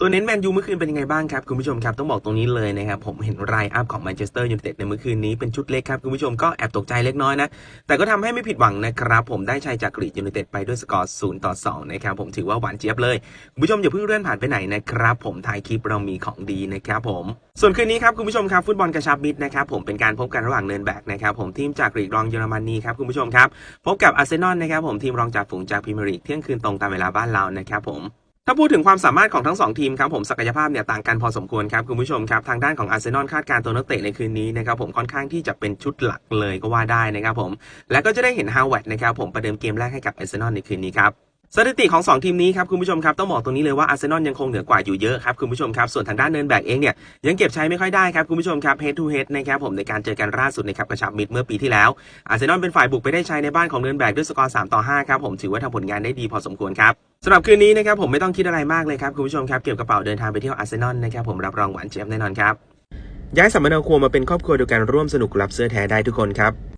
ตัวเน้นแมนยูเมื่อคืนเป็นยังไงบ้างครับ คุณผู้ชมครับต้องบอกตรงนี้เลยนะครับ ผมเห็นรายอัพของแมนเชสเตอร์ยูไนเต็ดในเมื่อคืนนี้เป็นชุดเล็กครับ คุณผู้ชมก็แอบตกใจเล็กน้อยนะ แต่ก็ทำให้ไม่ผิดหวังนะครับ ผมได้ชัยจากกรีดยูไนเต็ดไปด้วยสกอร์0ต่อ2นะครับผมถือว่าหวานเจี๊ยบเลย คุณผู้ชมอย่าเพิ่งเลื่อนผ่านไปไหนนะครับผมถ่ายคลิปเรามีของดีนะครับผมส่วนคืนนี้ครับคุณผู้ชมครับฟุตบอลกระชับมิตรนะครับผมเป็นการพบกันระหว่างเนินแบกนะครับผมทีมจากกรีกรองเยอรมนีครับคุณผู้ชมครับพบกับอาร์เซนอลนะครับผมทีมรองจากฝูงจากพรีเมียร์ลีกเที่ยงคืนตรงตามเวลาบ้านเรานะครับผม ถ้าพูดถึงความสามารถของทั้งสองทีมครับผมศักยภาพเนี่ยต่างกันพอสมควรครับคุณผู้ชมครับทางด้านของอาร์เซนอลคาดการ์ตัวนักเตะในคืนนี้นะครับผมค่อนข้างที่จะเป็นชุดหลักเลยก็ว่าได้นะครับผมและก็จะได้เห็นฮาวเวิร์ดนะครับผมประเดิมเกมแรกให้กับอาร์เซนอลในคืนนี้ครับ สถิติของ 2 ทีมนี้ครับคุณผู้ชมครับต้องบอกตรงนี้เลยว่าอาร์เซนอลยังคงเหนือกว่าอยู่เยอะครับคุณผู้ชมครับส่วนทางด้านเนินแบกเองเนี่ยยังเก็บใช้ไม่ค่อยได้ครับคุณผู้ชมครับ head to head นะครับผมในการเจอกันล่าสุดนะครับกระชับมิตรเมื่อปีที่แล้วอาร์เซนอลเป็นฝ่ายบุกไปได้ใช้ในบ้านของเนินแบกด้วยสกอร์3ต่อ5ครับผมถือว่าทำผลงานได้ดีพอสมควรครับสำหรับคืนนี้นะครับผมไม่ต้องคิดอะไรมากเลยครับคุณผู้ชมครับเก็บกระเป๋าเดินทางไปเที่ยวอาร์เซนอลนะครับผมรับรองหวานเจี๊ยบแน่นอนครับย้ายสัมมนาครัวมาเป็นครอบครัวเดียวกันร่วมสนุกรับเสื้อแท้ได้ทุกคนครับ